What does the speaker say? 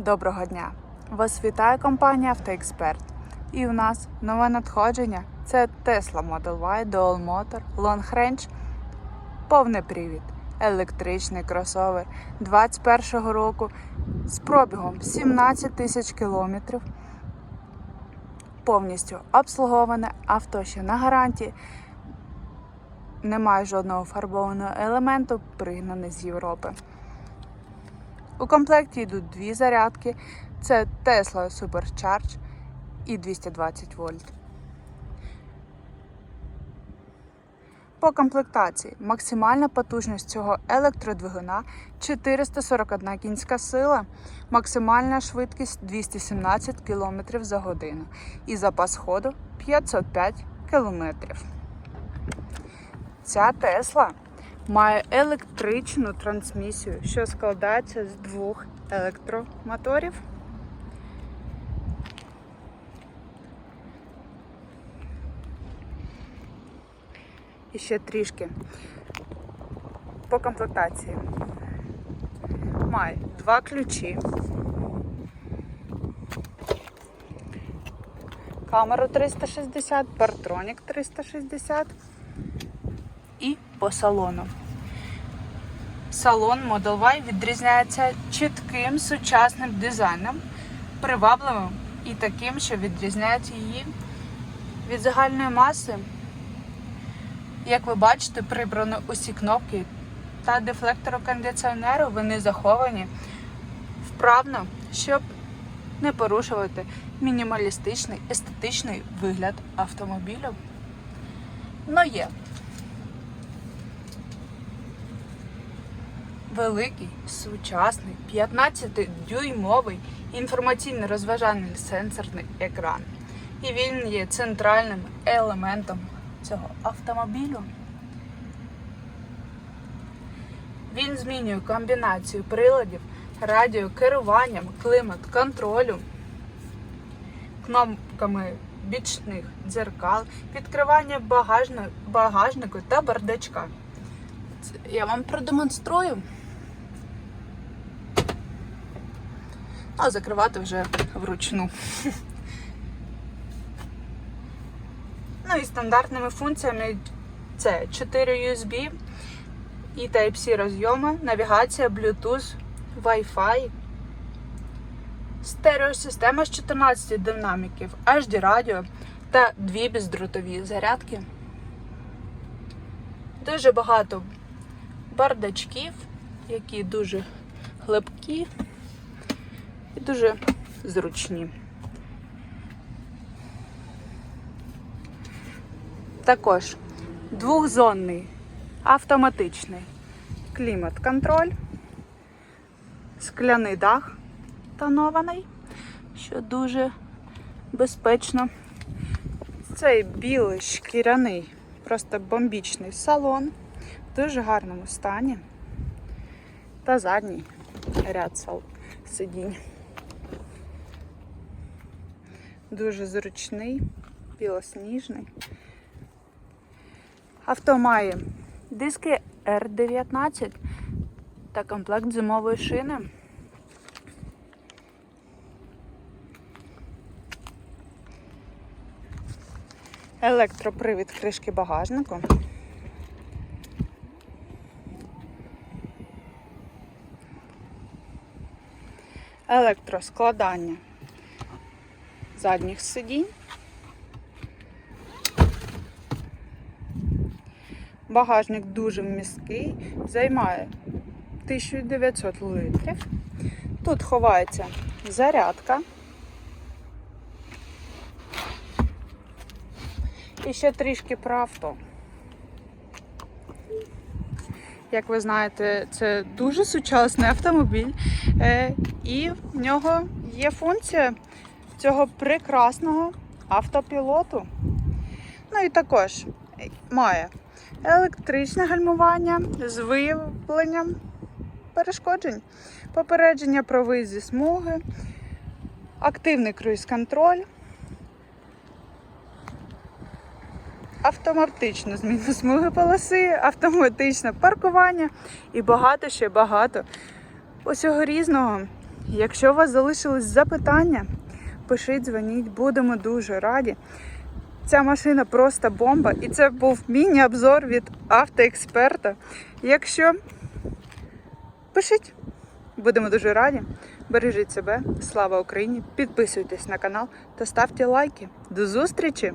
Доброго дня! Вас вітає компанія Автоексперт. І у нас нове надходження це Tesla Model Y Dual Motor Long Range повний привід. Електричний кросовер 21-го року з пробігом 17 тисяч кілометрів. Повністю обслуговане авто ще на гарантії. Немає жодного фарбованого елементу, пригнаний з Європи. У комплекті йдуть дві зарядки: це Tesla Supercharge і 220 вольт. По комплектації максимальна потужність цього електродвигуна 441 кінська сила, максимальна швидкість 217 км за годину і запас ходу 505 км. Ця Тесла має електричну трансмісію, що складається з двох електромоторів. І ще трішки по комплектації. Має два ключі. Камеру 360, партронік 360 і по салону. Салон Model Y відрізняється чітким сучасним дизайном, привабливим і таким, що відрізняють її від загальної маси. Як ви бачите, прибрано усі кнопки та дефлектору кондиціонеру вони заховані вправно, щоб не порушувати мінімалістичний естетичний вигляд автомобілю. Но є великий, сучасний 15-дюймовий інформаційно-розважальний сенсорний екран. І він є центральним елементом цього автомобілю. Він змінює комбінацію приладів, радіокеруванням, клімат, контролю, кнопками бічних дзеркал, відкривання багажнику та бардачка. Я вам продемонструю. А закривати вже вручну. Ну і стандартними функціями це 4 USB і Type-C розйоми, навігація, Bluetooth, Wi-Fi, стереосистема з 14 динаміків, HD радіо та дві бездротові зарядки. Дуже багато бардачків, які дуже глибкі і дуже зручні. Також двохзонний автоматичний клімат-контроль, скляний дах тонований, що дуже безпечно. Цей білий шкіряний, просто бомбічний салон в дуже гарному стані. Та задній ряд сидінь. Дуже зручний, білосніжний. Авто має диски R19 та комплект зимової шини. Електропривід кришки багажнику. Електроскладання задніх сидінь. Багажник дуже міський, займає 1900 літрів. Тут ховається зарядка. І ще трішки про авто. Як ви знаєте, це дуже сучасний автомобіль, е, і в нього є функція цього прекрасного автопілоту. Ну і також має електричне гальмування з виявленням перешкоджень, попередження про виїзд зі смуги, активний круїз-контроль, автоматичну зміну смуги полоси, автоматичне паркування і багато ще багато усього різного, Якщо у вас залишились запитання, пишіть, дзвоніть, будемо дуже раді. Ця машина просто бомба, і це був міні-обзор від автоексперта. Якщо пишіть, будемо дуже раді. Бережіть себе, слава Україні! Підписуйтесь на канал та ставте лайки. До зустрічі!